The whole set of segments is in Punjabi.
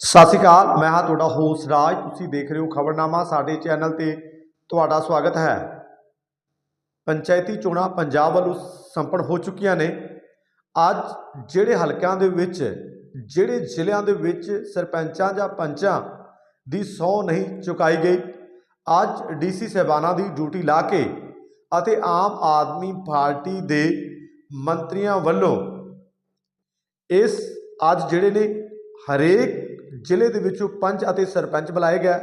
ਸਤਿ ਸ਼੍ਰੀ ਅਕਾਲ, ਮੈਂ ਹਾਂ ਤੁਹਾਡਾ ਹੋਸਟ ਰਾਜ। ਤੁਸੀਂ ਦੇਖ ਰਹੇ ਹੋ ਖਬਰਨਾਮਾ, ਸਾਡੇ ਚੈਨਲ ਤੇ ਤੁਹਾਡਾ ਸਵਾਗਤ ਹੈ। ਪੰਚਾਇਤੀ ਚੋਣਾਂ ਪੰਜਾਬ ਵੱਲੋਂ ਸੰਪन्न ਹੋ ਚੁੱਕੀਆਂ ਨੇ। ਅੱਜ ਜਿਹੜੇ ਹਲਕਿਆਂ ਦੇ ਵਿੱਚ, ਜਿਹੜੇ ਜ਼ਿਲ੍ਹਿਆਂ ਦੇ ਵਿੱਚ ਸਰਪੰਚਾਂ ਜਾਂ ਪੰਚਾਂ ਦੀ ਸਹੁੰ ਨਹੀਂ ਚੁਕਾਈ ਗਈ, ਅੱਜ ਡੀਸੀ ਸਹਿਬਾਨਾਂ ਦੀ ਡਿਊਟੀ ਲਾ ਕੇ ਅਤੇ ਆਮ ਆਦਮੀ ਪਾਰਟੀ ਦੇ ਮੰਤਰੀਆਂ ਵੱਲੋਂ ਇਸ ਅੱਜ ਜਿਹੜੇ ਨੇ ਹਰੇਕ ਜ਼ਿਲ੍ਹੇ ਦੇ ਵਿੱਚੋਂ ਪੰਚ ਅਤੇ ਸਰਪੰਚ ਬੁਲਾਏ ਗਏ।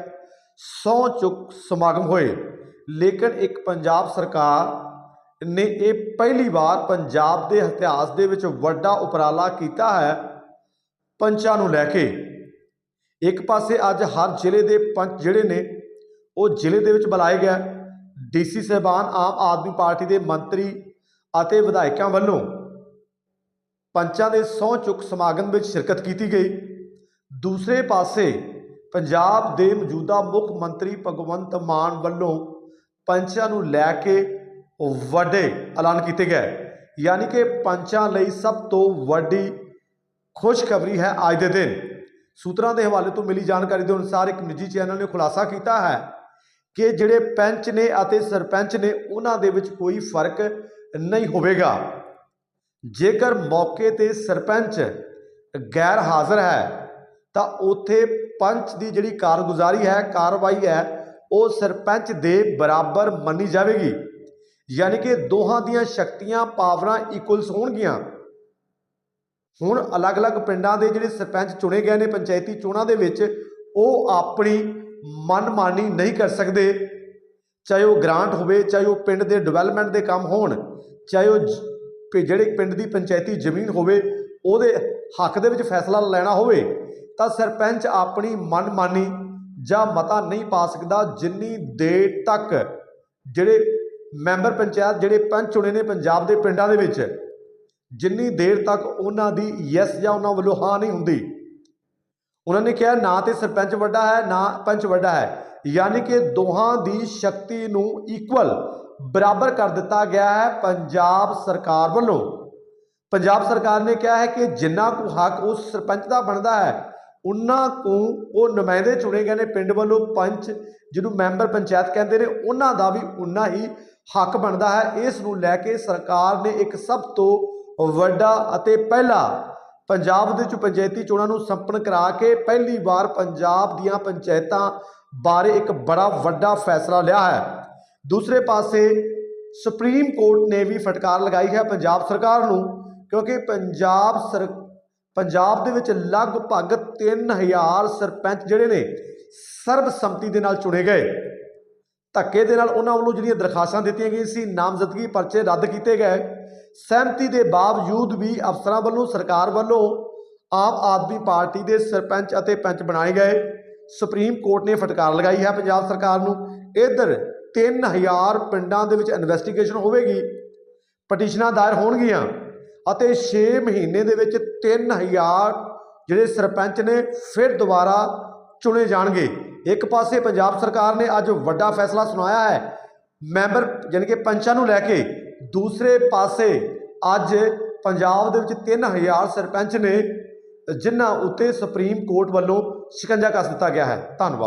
ਸਹੁੰ ਚੁੱਕ ਸਮਾਗਮ ਹੋਏ। ਲੇਕਿਨ ਇੱਕ ਪੰਜਾਬ ਸਰਕਾਰ ਨੇ ਇਹ ਪਹਿਲੀ ਵਾਰ ਪੰਜਾਬ ਦੇ ਇਤਿਹਾਸ ਦੇ ਵਿੱਚ ਵੱਡਾ ਉਪਰਾਲਾ ਕੀਤਾ ਹੈ, ਪੰਚਾਂ ਨੂੰ ਲੈ ਕੇ। ਇੱਕ ਪਾਸੇ ਅੱਜ ਹਰ ਜ਼ਿਲ੍ਹੇ ਦੇ ਪੰਚ ਜਿਹੜੇ ਨੇ, ਉਹ ਜ਼ਿਲ੍ਹੇ ਦੇ ਵਿੱਚ ਬੁਲਾਏ ਗਏ। ਡੀਸੀ ਸਾਹਿਬਾਨ ਆਮ ਆਦਮੀ ਪਾਰਟੀ ਦੇ ਮੰਤਰੀ ਅਤੇ ਵਿਧਾਇਕਾਂ ਵੱਲੋਂ ਪੰਚਾਂ ਦੇ ਸਹੁੰ ਚੁੱਕ ਸਮਾਗਮ ਵਿੱਚ ਸ਼ਿਰਕਤ ਕੀਤੀ ਗਈ। ਦੂਸਰੇ ਪਾਸੇ ਪੰਜਾਬ ਦੇ ਮੌਜੂਦਾ ਮੁੱਖ ਮੰਤਰੀ ਭਗਵੰਤ ਮਾਨ ਵੱਲੋਂ ਪੰਚਾਂ ਨੂੰ ਲੈ ਕੇ ਵੱਡੇ ਐਲਾਨ ਕੀਤੇ ਗਏ। ਯਾਨੀ ਕਿ ਪੰਚਾਂ ਲਈ ਸਭ ਤੋਂ ਵੱਡੀ ਖੁਸ਼ਖਬਰੀ ਹੈ ਅੱਜ ਦੇ ਦਿਨ। ਸੂਤਰਾਂ ਦੇ ਹਵਾਲੇ ਤੋਂ ਮਿਲੀ ਜਾਣਕਾਰੀ ਦੇ ਅਨੁਸਾਰ ਇੱਕ ਨਿੱਜੀ ਚੈਨਲ ਨੇ ਖੁਲਾਸਾ ਕੀਤਾ ਹੈ ਕਿ ਜਿਹੜੇ ਪੰਚ ਨੇ ਅਤੇ ਸਰਪੰਚ ਨੇ ਉਹਨਾਂ ਦੇ ਵਿੱਚ ਕੋਈ ਫ਼ਰਕ ਨਹੀਂ ਹੋਵੇਗਾ। ਜੇਕਰ ਮੌਕੇ ਤੇ ਸਰਪੰਚ ਗੈਰ ਹਾਜ਼ਰ ਹੈ ਤਾਂ ਉਥੇ ਪੰਚ ਦੀ ਜਿਹੜੀ ਕਾਰਗੁਜ਼ਾਰੀ ਹੈ, ਕਾਰਵਾਈ ਹੈ, ਉਹ ਸਰਪੰਚ ਦੇ ਬਰਾਬਰ ਮੰਨੀ ਜਾਵੇਗੀ। ਯਾਨੀ ਕਿ ਦੋਹਾਂ ਦੀਆਂ ਸ਼ਕਤੀਆਂ, ਪਾਵਰਾਂ ਇਕੁਅਲਸ ਹੋਣਗੀਆਂ। ਹੁਣ ਅਲੱਗ-ਅਲੱਗ ਪਿੰਡਾਂ ਦੇ ਜਿਹੜੇ ਸਰਪੰਚ ਚੁਣੇ ਗਏ ਨੇ, ਪੰਚਾਇਤੀ ਚੋਣਾਂ ਦੇ ਵਿੱਚ, ਉਹ ਆਪਣੀ ਮਨਮਾਨੀ ਨਹੀਂ ਕਰ ਸਕਦੇ। ਚਾਹੇ ਉਹ ਗ੍ਰਾਂਟ ਹੋਵੇ, ਚਾਹੇ ਉਹ ਪਿੰਡ ਦੇ ਡਿਵੈਲਪਮੈਂਟ ਦੇ ਕੰਮ ਹੋਣ, ਚਾਹੇ ਉਹ ਜਿਹੜੇ ਪਿੰਡ ਦੀ ਪੰਚਾਇਤੀ ਜ਼ਮੀਨ ਹੋਵੇ, ਉਹਦੇ ਹੱਕ ਦੇ ਵਿੱਚ ਫੈਸਲਾ ਲੈਣਾ ਹੋਵੇ ਤਾਂ ਸਰਪੰਚ ਆਪਣੀ ਮਨਮਾਨੀ ਜਾਂ ਮਤਾ ਨਹੀਂ ਪਾ ਸਕਦਾ ਜਿੰਨੀ ਦੇਰ ਤੱਕ ਜਿਹੜੇ ਮੈਂਬਰ ਪੰਚਾਇਤ, ਜਿਹੜੇ ਪੰਚ ਚੁਣੇ ਨੇ ਪੰਜਾਬ ਦੇ ਪਿੰਡਾਂ ਦੇ ਵਿੱਚ, ਜਿੰਨੀ ਦੇਰ ਤੱਕ ਉਹਨਾਂ ਦੀ ਯੈਸ ਜਾਂ ਉਹਨਾਂ ਵੱਲੋਂ ਹਾਂ ਨਹੀਂ ਹੁੰਦੀ। ਉਹਨਾਂ ਨੇ ਕਿਹਾ ਨਾ ਤੇ ਸਰਪੰਚ ਵੱਡਾ ਹੈ, ਨਾ ਪੰਚ ਵੱਡਾ ਹੈ। ਯਾਨੀ ਕਿ ਦੋਹਾਂ ਦੀ ਸ਼ਕਤੀ ਨੂੰ ਇਕੁਅਲ ਬਰਾਬਰ ਕਰ ਦਿੱਤਾ ਗਿਆ ਹੈ ਪੰਜਾਬ ਸਰਕਾਰ ਵੱਲੋਂ। ਪੰਜਾਬ ਸਰਕਾਰ ਨੇ ਕਿਹਾ ਹੈ ਕਿ ਜਿੰਨਾ ਕੁ ਹੱਕ ਉਸ ਸਰਪੰਚ ਦਾ ਬਣਦਾ ਹੈ ਉਹਨਾਂ ਤੋਂ ਉਹ ਨੁਮਾਇੰਦੇ ਚੁਣੇ ਗਏ ਨੇ ਪਿੰਡ ਵੱਲੋਂ ਪੰਚ, ਜਿਹਨੂੰ ਮੈਂਬਰ ਪੰਚਾਇਤ ਕਹਿੰਦੇ ਨੇ, ਉਹਨਾਂ ਦਾ ਵੀ ਉਨਾ ਹੀ ਹੱਕ ਬਣਦਾ ਹੈ। ਇਸ ਨੂੰ ਲੈ ਕੇ ਸਰਕਾਰ ਨੇ ਇੱਕ ਸਭ ਤੋਂ ਵੱਡਾ ਅਤੇ ਪਹਿਲਾ ਪੰਜਾਬ ਦੇ ਵਿੱਚ ਪੰਚਾਇਤੀ ਚੋਣਾਂ ਨੂੰ ਸੰਪन्न ਕਰਾ ਕੇ ਪਹਿਲੀ ਵਾਰ ਪੰਜਾਬ ਦੀਆਂ ਪੰਚਾਇਤਾਂ ਬਾਰੇ ਇੱਕ ਬੜਾ ਵੱਡਾ ਫੈਸਲਾ ਲਿਆ ਹੈ। ਦੂਸਰੇ ਪਾਸੇ ਸੁਪਰੀਮ ਕੋਰਟ ਨੇ ਵੀ ਫਟਕਾਰ ਲਗਾਈ ਹੈ ਪੰਜਾਬ ਸਰਕਾਰ ਨੂੰ, ਕਿਉਂਕਿ ਪੰਜਾਬ ਸਰ ਪੰਜਾਬ ਦੇ ਵਿੱਚ ਲਗਭਗ 3000 ਸਰਪੰਚ ਜਿਹੜੇ ਨੇ ਸਰਬਸੰਮਤੀ ਦੇ ਨਾਲ ਚੁਣੇ ਗਏ। ਧੱਕੇ ਦੇ ਨਾਲ ਉਹਨਾਂ ਵੱਲੋਂ ਜਿਹੜੀਆਂ ਦਰਖਾਸਤਾਂ ਦਿੱਤੀਆਂ ਗਈਆਂ ਸੀ, ਨਾਮਜ਼ਦਗੀ ਪਰਚੇ ਰੱਦ ਕੀਤੇ ਗਏ। ਸਹਿਮਤੀ ਦੇ ਬਾਵਜੂਦ ਵੀ ਅਫਸਰਾਂ ਵੱਲੋਂ, ਸਰਕਾਰ ਵੱਲੋਂ ਆਮ ਆਦਮੀ ਪਾਰਟੀ ਦੇ ਸਰਪੰਚ ਅਤੇ ਪੰਚ ਬਣਾਏ ਗਏ। ਸੁਪਰੀਮ ਕੋਰਟ ਨੇ ਫਟਕਾਰ ਲਗਾਈ ਹੈ ਪੰਜਾਬ ਸਰਕਾਰ ਨੂੰ। ਇਧਰ 3000 ਪਿੰਡਾਂ ਦੇ ਵਿੱਚ ਇਨਵੈਸਟੀਗੇਸ਼ਨ ਹੋਵੇਗੀ। ਪਟੀਸ਼ਨਾਂ ਦਾਇਰ ਹੋਣਗੀਆਂ। ਅਤੇ 6 ਮਹੀਨੇ ਦੇ ਵਿੱਚ 3000 ਜਿਹੜੇ ਸਰਪੰਚ ਨੇ ਫਿਰ ਦੁਬਾਰਾ ਚੁਣੇ ਜਾਣਗੇ। ਇੱਕ ਪਾਸੇ ਪੰਜਾਬ ਸਰਕਾਰ ਨੇ ਅੱਜ ਵੱਡਾ ਫੈਸਲਾ ਸੁਣਾਇਆ ਹੈ, ਮੈਂਬਰ ਯਾਨੀ ਕਿ ਪੰਚਾਂ ਨੂੰ ਲੈ ਕੇ। ਦੂਸਰੇ ਪਾਸੇ ਅੱਜ ਪੰਜਾਬ ਦੇ ਵਿੱਚ 3000 ਸਰਪੰਚ ਨੇ, ਜਿਨ੍ਹਾਂ ਉੱਤੇ ਸੁਪਰੀਮ ਕੋਰਟ ਵੱਲੋਂ ਸ਼ਿਕੰਜਾ ਕੱਸ ਦਿੱਤਾ ਗਿਆ ਹੈ। ਧੰਨਵਾਦ।